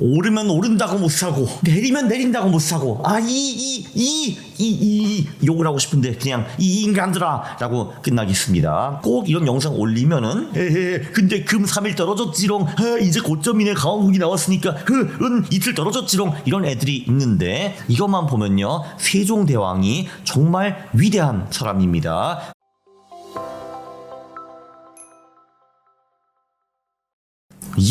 오르면 오른다고 못 사고 내리면 내린다고 못 사고 아 이 이 이 이 이 욕을 하고 싶은데 그냥 이 인간들아 라고 끝나겠습니다. 꼭 이런 영상 올리면은 에헤 근데 금 3일 떨어졌지롱 아, 이제 고점이네. 강원국이 나왔으니까 흐은 이틀 떨어졌지롱. 이런 애들이 있는데 이것만 보면요. 세종대왕이 정말 위대한 사람입니다.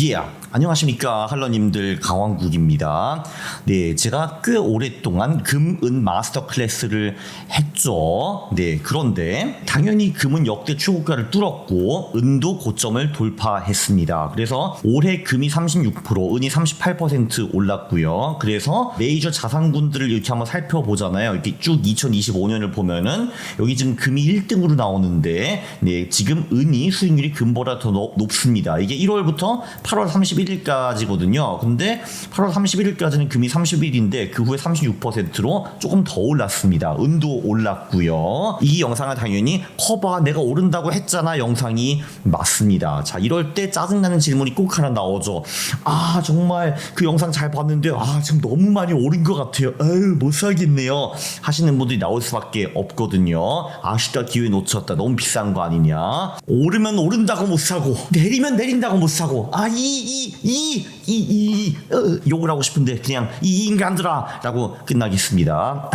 예, 안녕하십니까 할러님들 강왕국입니다. 네, 제가 꽤 오랫동안 금은 마스터 클래스를 했죠. 네, 그런데 당연히 금은 역대 최고가를 뚫었고 은도 고점을 돌파했습니다. 그래서 올해 금이 36%, 은이 38% 올랐고요. 그래서 메이저 자산군들을 이렇게 한번 살펴보잖아요. 이렇게 쭉 2025년을 보면은 여기 지금 금이 1등으로 나오는데 네, 지금 은이 수익률이 금보다 더 높- 높습니다. 이게 1월부터 8월 31일까지거든요. 근데 8월 31일까지는 금이 31인데 그 후에 36%로 조금 더 올랐습니다. 은도 올랐고요. 이 영상은 당연히 커봐 내가 오른다고 했잖아 영상이 맞습니다. 자 이럴 때 짜증나는 질문이 꼭 하나 나오죠. 아 정말 그 영상 잘 봤는데 아 지금 너무 많이 오른 것 같아요. 아유 못 사겠네요. 하시는 분들이 나올 수밖에 없거든요. 아쉽다 기회 놓쳤다. 너무 비싼 거 아니냐. 오르면 오른다고 못 사고 내리면 내린다고 못 사고 아이이 이 이이 욕을 하고 싶은데 그냥 이 인간들아 라고 끝나겠습니다.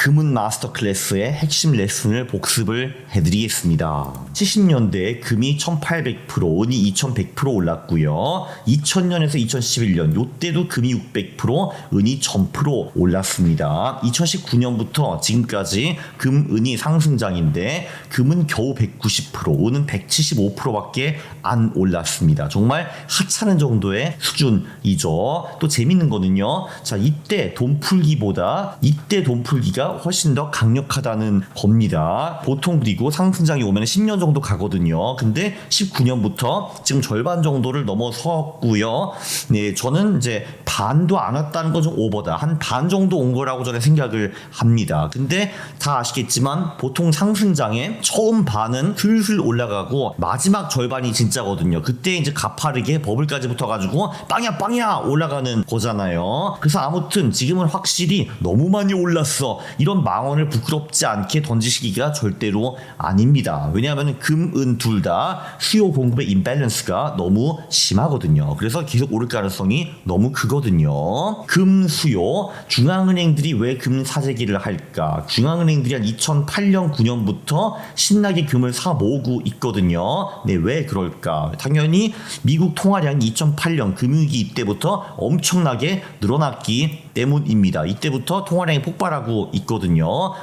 아, 금은 마스터 클래스의 핵심 레슨을 복습을 해드리겠습니다. 70년대에 금이 1800%, 은이 2100% 올랐고요. 2000년에서 2011년 요때도 금이 600%, 은이 1000% 올랐습니다. 2019년부터 지금까지 금, 은이 상승장인데 금은 겨우 190%, 은은 175%밖에 안 올랐습니다. 정말 하찮은 정도의 수준이죠. 또 재밌는 거는요. 자, 이때 돈 풀기보다 이때 돈 풀기가 훨씬 더 강력하다는 겁니다. 보통 그리고 상승장이 오면 10년 정도 가거든요. 근데 19년부터 지금 절반 정도를 넘어섰고요. 네, 저는 이제 반도 안 왔다는 건 좀 오버다. 한 반 정도 온 거라고 저는 생각을 합니다. 근데 다 아시겠지만 보통 상승장에 처음 반은 슬슬 올라가고 마지막 절반이 진짜거든요. 그때 이제 가파르게 버블까지 붙어가지고 빵야 빵야 올라가는 거잖아요. 그래서 아무튼 지금은 확실히 너무 많이 올랐어. 이런 망언을 부끄럽지 않게 던지시기가 절대로 아닙니다. 왜냐하면 금, 은 둘 다 수요 공급의 임밸런스가 너무 심하거든요. 그래서 계속 오를 가능성이 너무 크거든요. 금 수요 중앙은행들이 왜 금 사재기를 할까? 중앙은행들이 한 2008년 9년부터 신나게 금을 사 모으고 있거든요. 네, 왜 그럴까? 당연히 미국 통화량이 2008년 금융위기 이때부터 엄청나게 늘어났기 때문입니다. 이때부터 통화량이 폭발하고 있거든요.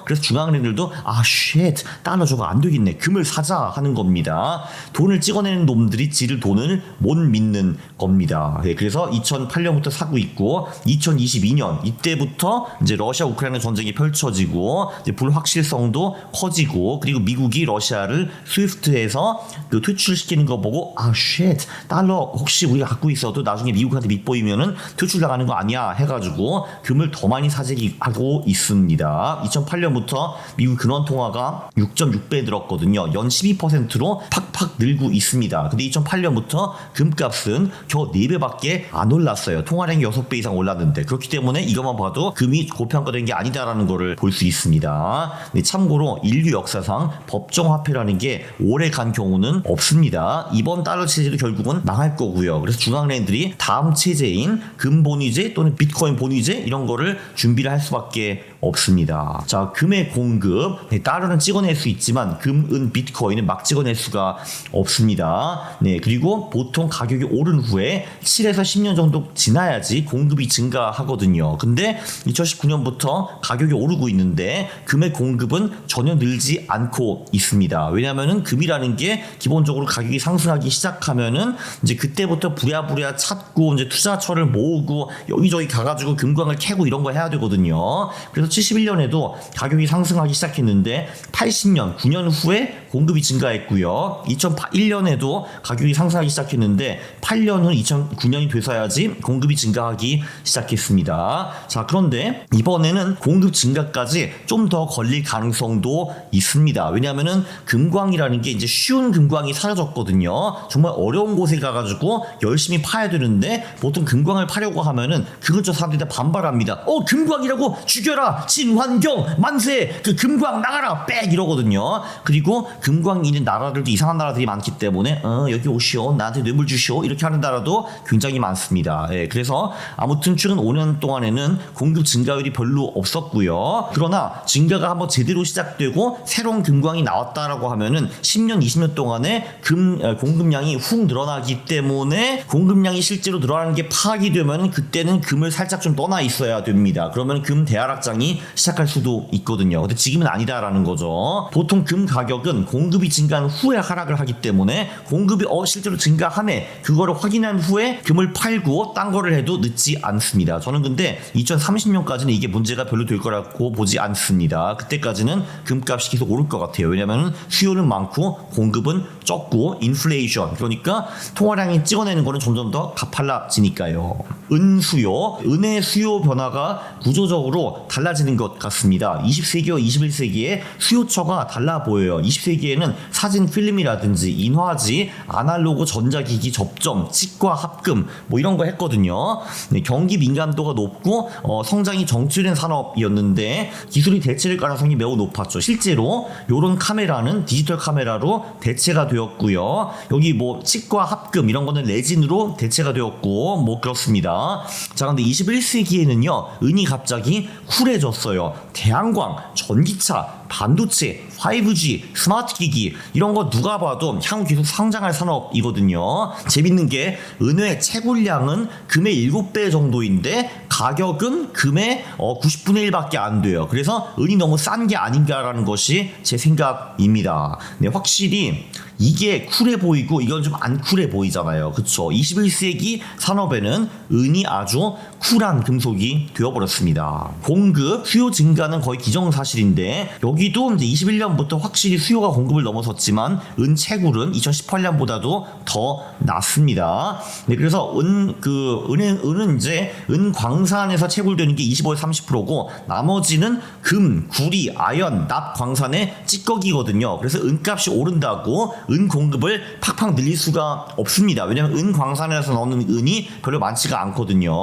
그래서 중앙은행들도 아, 쉣, 달러 저거 안 되겠네. 금을 사자 하는 겁니다. 돈을 찍어내는 놈들이 지를 돈을 못 믿는 겁니다. 네, 그래서 2008년부터 사고 있고 2022년 이때부터 이제 러시아 우크라이나 전쟁이 펼쳐지고 불확실성도 커지고 그리고 미국이 러시아를 스위프트에서 그 퇴출시키는 거 보고 아, 쉣, 달러 혹시 우리가 갖고 있어도 나중에 미국한테 밑보이면은 퇴출 나가는 거 아니야 해 가지고 금을 더 많이 사재기하고 있습니다. 2008년부터 미국 근원 통화가 6.6배 늘었거든요. 연 12%로 팍팍 늘고 있습니다. 근데 2008년부터 금값은 겨우 4배밖에 안 올랐어요. 통화량이 6배 이상 올랐는데 그렇기 때문에 이것만 봐도 금이 고평가된 게 아니다라는 것을 볼수 있습니다. 네, 참고로 인류 역사상 법정 화폐라는 게 오래 간 경우는 없습니다. 이번 달러 체제도 결국은 망할 거고요. 그래서 중앙은행들이 다음 체제인 금본위제 또는 비트코인 본위제 이런 거를 준비를 할 수밖에 없습니다. 자, 금의 공급, 네, 달러는 찍어낼 수 있지만 금, 은, 비트코인은 막 찍어낼 수가 없습니다. 네, 그리고 보통 가격이 오른 후에 7에서 10년 정도 지나야지 공급이 증가하거든요. 근데 2019년부터 가격이 오르고 있는데 금의 공급은 전혀 늘지 않고 있습니다. 왜냐하면은 금이라는 게 기본적으로 가격이 상승하기 시작하면은 이제 그때부터 부랴부랴 찾고 이제 투자처를 모으고 여기저기 가가지고 금광을 캐고 이런 거 해야 되거든요. 그래서 71년에도 가격이 상승하기 시작했는데 80년, 9년 후에 공급이 증가했고요. 2001년에도 가격이 상승하기 시작했는데 8년 후 2009년이 돼서야지 공급이 증가하기 시작했습니다. 자, 그런데 이번에는 공급 증가까지 좀 더 걸릴 가능성도 있습니다. 왜냐하면은 금광이라는 게 이제 쉬운 금광이 사라졌거든요. 정말 어려운 곳에 가가지고 열심히 파야 되는데 보통 금광을 파려고 하면은 그 근처 사람들이 다 반발합니다. 어, 금광이라고 죽여라! 친환경! 만세! 그 금광 나가라! 빽! 이러거든요. 그리고 금광 있는 나라들도 이상한 나라들이 많기 때문에 어, 여기 오시오. 나한테 뇌물 주시오. 이렇게 하는 나라도 굉장히 많습니다. 예, 그래서 아무튼 최근 5년 동안에는 공급 증가율이 별로 없었고요. 그러나 증가가 한번 제대로 시작되고 새로운 금광이 나왔다라고 하면은 10년, 20년 동안에 금 어, 공급량이 훅 늘어나기 때문에 공급량이 실제로 늘어나는 게 파악이 되면 그때는 금을 살짝 좀 떠나 있어야 됩니다. 그러면 금 대하락장이 시작할 수도 있거든요. 근데 지금은 아니다라는 거죠. 보통 금 가격은 공급이 증가한 후에 하락을 하기 때문에 공급이 어 실제로 증가하네 그거를 확인한 후에 금을 팔고 딴 거를 해도 늦지 않습니다. 저는 근데 2030년까지는 이게 문제가 별로 될 거라고 보지 않습니다. 그때까지는 금값이 계속 오를 것 같아요. 왜냐하면 수요는 많고 공급은 적고 인플레이션 그러니까 통화량이 찍어내는 거는 점점 더 가팔라지니까요. 은 수요, 은의 수요 변화가 구조적으로 달라지는 것 같습니다. 20세기와 21세기에 수요처가 달라 보여요. 20세기 에는 사진 필름이라든지 인화지, 아날로그 전자기기 접점, 치과 합금 뭐 이런 거 했거든요. 네, 경기 민감도가 높고 어, 성장이 정출된 산업이었는데 기술이 대체될 가능성이 매우 높았죠. 실제로 이런 카메라는 디지털 카메라로 대체가 되었고요. 여기 뭐 치과 합금 이런 거는 레진으로 대체가 되었고 뭐 그렇습니다. 자 근데 21세기에는요 은이 갑자기 쿨해졌어요. 태양광, 전기차, 반도체, 5G, 스마트 기기 이런 거 누가 봐도 향후 계속 성장할 산업이거든요. 재밌는 게 은의 채굴량은 금의 7배 정도인데 가격은 금의 어, 90분의 1밖에 안 돼요. 그래서 은이 너무 싼 게 아닌가라는 것이 제 생각입니다. 네, 확실히 이게 쿨해 보이고 이건 좀 안 쿨해 보이잖아요. 그쵸? 21세기 산업에는 은이 아주 쿨한 금속이 되어버렸습니다. 공급, 수요 증가는 거의 기정사실인데 여기 도 이제 21년부터 확실히 수요가 공급을 넘어섰지만 은 채굴은 2018년보다도 더 낮습니다. 네, 그래서 은, 그, 은은, 은은 이제 은 광산에서 채굴되는 게 25에서 30%고 나머지는 금, 구리, 아연, 납 광산의 찌꺼기거든요. 그래서 은값이 오른다고 은 공급을 팍팍 늘릴 수가 없습니다. 왜냐하면 은 광산에서 나오는 은이 별로 많지가 않거든요.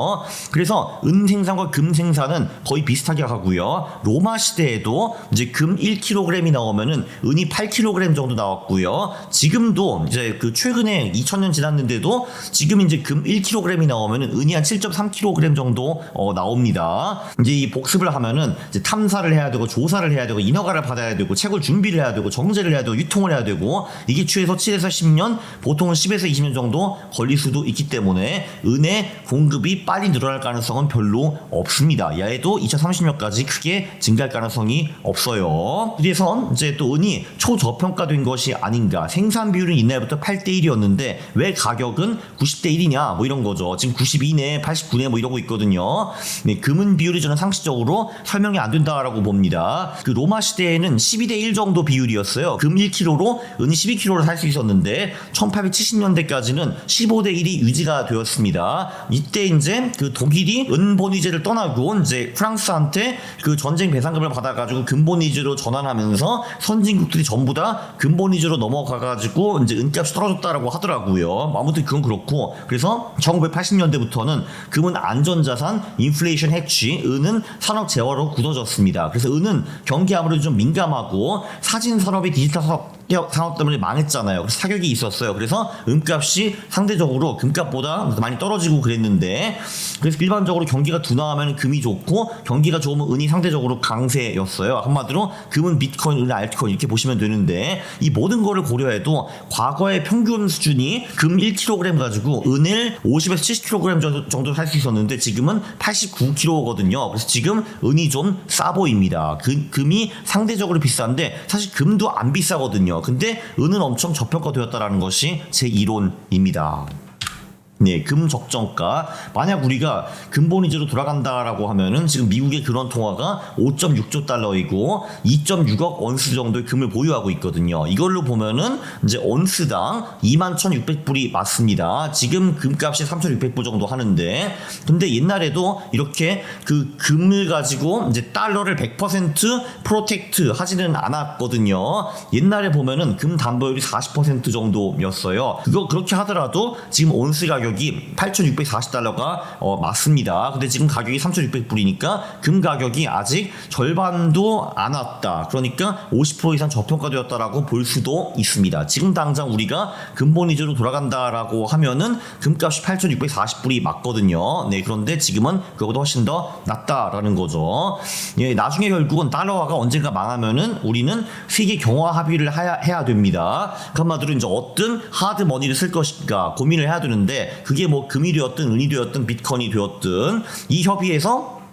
그래서 은 생산과 금 생산은 거의 비슷하게 하고요. 로마 시대에도 이제 금 1kg이 나오면은 은이 8kg 정도 나왔고요. 지금도 이제 그 최근에 2000년 지났는데도 지금 이제 금 1kg이 나오면은 은이 한 7.3kg 정도 어, 나옵니다. 이제 이 복습을 하면은 이제 탐사를 해야 되고 조사를 해야 되고 인허가를 받아야 되고 채굴 준비를 해야 되고 정제를 해야 되고 유통을 해야 되고 이게 최소 7에서 10년, 보통은 10에서 20년 정도 걸릴 수도 있기 때문에 은의 공급이 빨리 늘어날 가능성은 별로 없습니다. 야에도 2030년까지 크게 증가할 가능성이 없어요. 그래서 이제 또 은이 초저평가된 것이 아닌가. 생산 비율은 옛날부터 8대 1이었는데 왜 가격은 90대 1이냐 뭐 이런 거죠. 지금 92네, 89네 뭐 이러고 있거든요. 네, 금은 비율이 저는 상식적으로 설명이 안 된다라고 봅니다. 그 로마 시대에는 12대 1 정도 비율이었어요. 금 1kg로 은 12kg를 살 수 있었는데 1870년대까지는 15대 1이 유지가 되었습니다. 이때 이제 그 독일이 은본위제를 떠나고 이제 프랑스한테 그 전쟁 배상금을 받아가지고 근본위제 로 전환하면서 선진국들이 전부 다 근본위제로 넘어가가지고 이제 은값이 떨어졌다라고 하더라고요. 아무튼 그건 그렇고 그래서 1980년대부터는 금은 안전자산, 인플레이션 해치, 은은 산업 재화로 굳어졌습니다. 그래서 은은 경기 아무래도 좀 민감하고 사진 산업이 디지털 산업 산업 때문에 망했잖아요. 그래서 타격이 있었어요. 그래서 은값이 상대적으로 금값보다 많이 떨어지고 그랬는데 그래서 일반적으로 경기가 둔화하면 금이 좋고 경기가 좋으면 은이 상대적으로 강세였어요. 한마디로 금은 비트코인, 은 알트코인 이렇게 보시면 되는데 이 모든 거를 고려해도 과거의 평균 수준이 금 1kg 가지고 은을 50에서 70kg 정도, 살 수 있었는데 지금은 89kg거든요. 그래서 지금 은이 좀 싸 보입니다. 그, 금이 상대적으로 비싼데 사실 금도 안 비싸거든요. 근데 은은 엄청 저평가되었다라는 것이 제 이론입니다. 네, 금 적정가. 만약 우리가 근본 위주로 돌아간다라고 하면은 지금 미국의 그런 통화가 5.6조 달러이고 2.6억 원스 정도의 금을 보유하고 있거든요. 이걸로 보면은 이제 온스당 21,600불이 맞습니다. 지금 금값이 3,600불 정도 하는데 근데 옛날에도 이렇게 그 금을 가지고 이제 달러를 100% 프로텍트 하지는 않았거든요. 옛날에 보면은 금 담보율이 40% 정도였어요. 그거 그렇게 하더라도 지금 온스 가격 이 8,640달러가 어, 맞습니다. 근데 지금 가격이 3,600불이니까 금 가격이 아직 절반도 안 왔다. 그러니까 50% 이상 저평가되었다라고 볼 수도 있습니다. 지금 당장 우리가 근본 위주로 돌아간다라고 하면은 금값이 8,640불이 맞거든요. 네, 그런데 지금은 그거보다 훨씬 더 낮다라는 거죠. 예, 나중에 결국은 달러화가 언젠가 망하면은 우리는 세계 경화 합의를 해야, 해야 됩니다. 그 한마디로 이제 어떤 하드 머니를 쓸 것인가 고민을 해야 되는데 그게 뭐 금이 되었든 은이 되었든 비트코인이 되었든 이 협의에서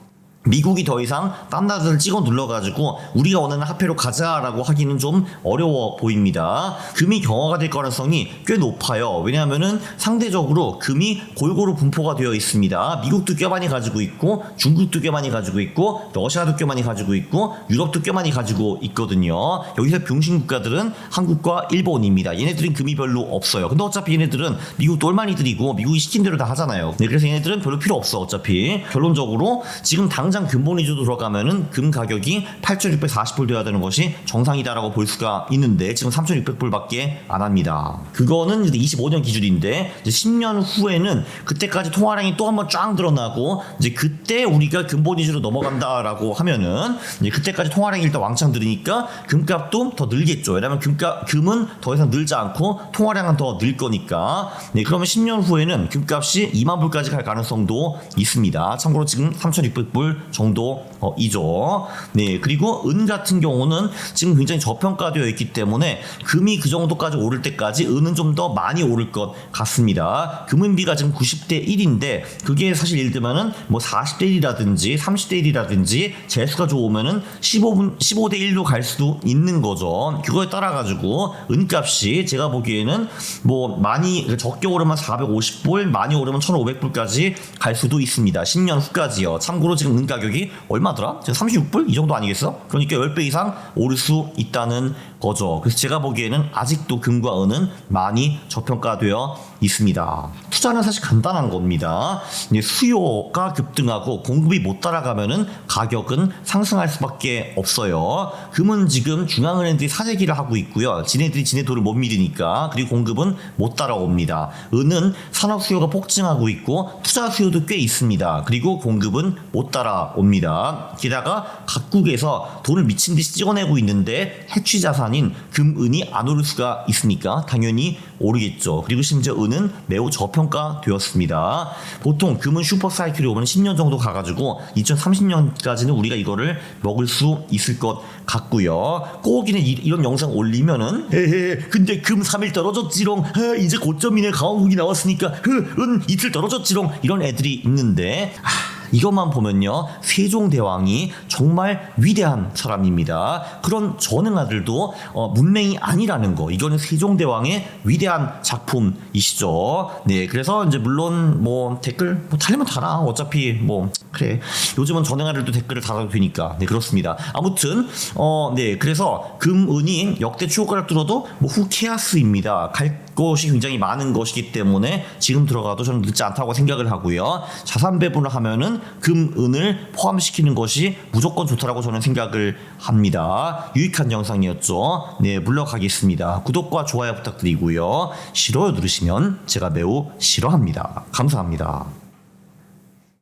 미국이 더 이상 딴 나라를 찍어 눌러가지고 우리가 원하는 화폐로 가자라고 하기는 좀 어려워 보입니다. 금이 경화가 될 가능성이 꽤 높아요. 왜냐하면은 상대적으로 금이 골고루 분포가 되어 있습니다. 미국도 꽤 많이 가지고 있고 중국도 꽤 많이 가지고 있고 러시아도 꽤 많이 가지고 있고 유럽도 꽤 많이 가지고 있거든요. 여기서 병신 국가들은 한국과 일본입니다. 얘네들은 금이 별로 없어요. 근데 어차피 얘네들은 미국 똘마니들이고 미국이 시킨 대로 다 하잖아요. 네, 그래서 얘네들은 별로 필요 없어 어차피. 결론적으로 지금 당장 근본 위주로 들어가면은 금 가격이 8,640불 돼야 되는 것이 정상이다라고 볼 수가 있는데 지금 3,600불밖에 안 합니다. 그거는 이제 25년 기준인데 이제 10년 후에는 그때까지 통화량이 또 한번 쫙 늘어나고 이제 그때 우리가 근본 위주로 넘어간다라고 하면은 이제 그때까지 통화량이 일단 왕창 늘으니까 금값도 더 늘겠죠. 왜냐면 금값 금은 더 이상 늘지 않고 통화량은 더 늘 거니까. 네, 그러면 10년 후에는 금값이 2만 불까지 갈 가능성도 있습니다. 참고로 지금 3,600불 정도이죠. 네, 그리고 은 같은 경우는 지금 굉장히 저평가되어 있기 때문에 금이 그 정도까지 오를 때까지 은은 좀 더 많이 오를 것 같습니다. 금은비가 지금 90대 1인데 그게 사실 예를 들면은 뭐 40대 1이라든지 30대 1이라든지 재수가 좋으면은 15분 15대 1로 갈 수도 있는 거죠. 그거에 따라 가지고 은값이 제가 보기에는 뭐 많이 적게 오르면 450불, 많이 오르면 1,500불까지 갈 수도 있습니다. 10년 후까지요. 참고로 지금 은 가격이 얼마더라? 지금 36불 이 정도 아니겠어? 그러니까 10배 이상 오를 수 있다는 거죠. 그래서 제가 보기에는 아직도 금과 은은 많이 저평가되어 있습니다. 투자는 사실 간단한 겁니다. 이제 수요가 급등하고 공급이 못 따라가면은 가격은 상승할 수밖에 없어요. 금은 지금 중앙은행들이 사재기를 하고 있고요. 지네들이 지네 돈을 못 믿으니까 그리고 공급은 못 따라옵니다. 은은 산업 수요가 폭증하고 있고 투자 수요도 꽤 있습니다. 그리고 공급은 못 따라옵니다. 게다가 각국에서 돈을 미친 듯이 찍어내고 있는데 해취 자산인 금은이 안 오를 수가 있으니까 당연히 오르겠죠. 그리고 심지어 은은 매우 저평가되었습니다. 보통 금은 슈퍼 사이클이 오면 10년 정도 가가지고 2030년까지는 우리가 이거를 먹을 수 있을 것 같고요. 꼭이는 이, 런 영상 올리면은 에헤 근데 금 3일 떨어졌지롱 아, 이제 고점이네 강원국이 나왔으니까 흐, 은 이틀 떨어졌지롱 이런 애들이 있는데 아, 이것만 보면요 세종대왕이 정말 위대한 사람입니다. 그런 전응아들도 어, 문맹이 아니라는 거 이거는 세종대왕의 위대한 작품이시죠. 네 그래서 이제 물론 뭐 댓글 뭐 달리면 달아 어차피 뭐 그래 요즘은 전응아들도 댓글을 달아도 되니까 네 그렇습니다. 아무튼 어 네 그래서 금은이 역대 추호가를 뚫어도 뭐 후케아스입니다. 갈 것이 굉장히 많은 것이기 때문에 지금 들어가도 저는 늦지 않다고 생각을 하고요. 자산 배분을 하면은 금, 은을 포함시키는 것이 무조건 좋다라고 저는 생각을 합니다. 유익한 영상이었죠. 네, 물러가겠습니다. 구독과 좋아요 부탁드리고요. 싫어요 누르시면 제가 매우 싫어합니다. 감사합니다.